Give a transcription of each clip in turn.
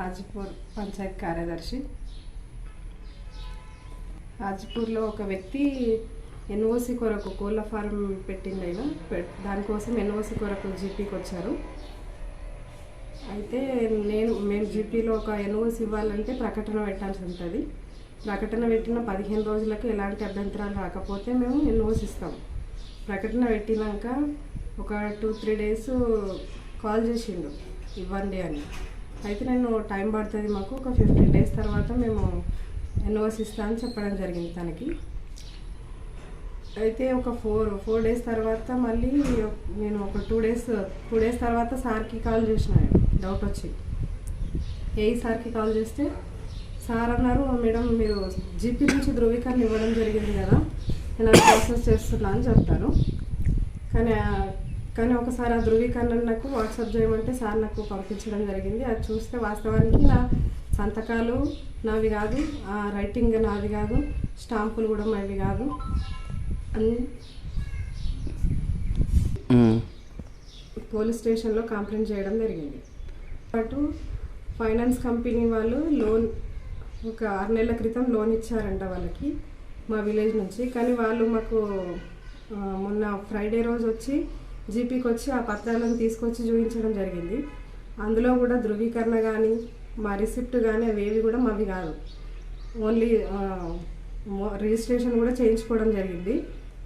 హాజీపూర్ పంచాయత్ కార్యదర్శి. హాజీపూర్లో ఒక వ్యక్తి ఎన్ఓసి కొరకు కోళ్ళ ఫారం పెట్టింది ఆయన. దానికోసం ఎన్ఓసి కొరకు జీపీకి వచ్చారు. అయితే నేను మేము జీపీలో ఒక ఎన్ఓసి ఇవ్వాలంటే ప్రకటన పెట్టాల్సి ఉంటుంది. ప్రకటన పెట్టిన పదిహేను రోజులకు ఎలాంటి అభ్యంతరాలు రాకపోతే మేము ఎన్ఓసి ఇస్తాం. ప్రకటన పెట్టినాక ఒక టూ త్రీ డేస్ కాల్ చేసిండు. ఇవ్వండి అని. అయితే నేను టైం పడుతుంది మాకు. ఒక ఫిఫ్టీన్ డేస్ తర్వాత మేము ఎన్ఓసి ఇస్తా అని చెప్పడం జరిగింది తనకి. అయితే ఒక ఫోర్ ఫోర్ డేస్ తర్వాత మళ్ళీ నేను ఒక టూ డేస్ టూ డేస్ తర్వాత సార్కి కాల్ చేసిన. డౌట్ వచ్చి. ఏ సార్కి కాల్ చేస్తే? సార్ అన్నారు మేడం మీరు జీపీ నుంచి ధృవీకరణ ఇవ్వడం జరిగింది కదా. నేను అది ప్రాసెస్ చేస్తున్నా అని చెప్తాను కానీ కానీ ఒకసారి ఆ ధృవీకరణ నాకు వాట్సాప్ చేయమంటే సార్ నాకు పంపించడం జరిగింది. అది చూస్తే వాస్తవానికి నా సంతకాలు నావి కాదు ఆ రైటింగ్ నాది కాదు స్టాంపులు కూడా మావి కాదు. పోలీస్ స్టేషన్లో కంప్లైంట్ చేయడం జరిగింది. పాటు ఫైనాన్స్ కంపెనీ వాళ్ళు లోన్ ఒక ఆరు నెలల క్రితం లోన్ ఇచ్చారంట వాళ్ళకి మా విలేజ్ నుంచి. కానీ వాళ్ళు మాకు మొన్న ఫ్రైడే రోజు వచ్చి జీపీకి వచ్చి ఆ పత్రాలను తీసుకొచ్చి చూపించడం జరిగింది. అందులో కూడా ధృవీకరణ కానీ మా రిసిప్ట్ కానీ అవేవి కూడా మావి కాదు. ఓన్లీ రిజిస్ట్రేషన్ కూడా చేయించుకోవడం జరిగింది.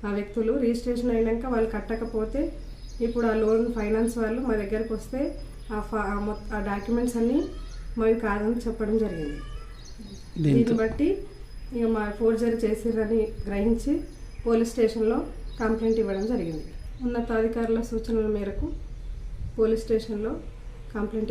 ఆ వ్యక్తులు రిజిస్ట్రేషన్ అయినాక వాళ్ళు కట్టకపోతే ఇప్పుడు ఆ లోన్ ఫైనాన్స్ వాళ్ళు మా దగ్గరకు వస్తే ఆ ఫా- ఆ మొత్త- ఆ డాక్యుమెంట్స్ అన్నీ మావి కాదని చెప్పడం జరిగింది. దీన్ని బట్టి ఇక మా ఫోర్జరీ చేసిర్రని గ్రహించి పోలీస్ స్టేషన్లో కంప్లైంట్ ఇవ్వడం జరిగింది. ఉన్నతాధికారుల సూచనల మేరకు పోలీస్ స్టేషన్లో కంప్లైంట్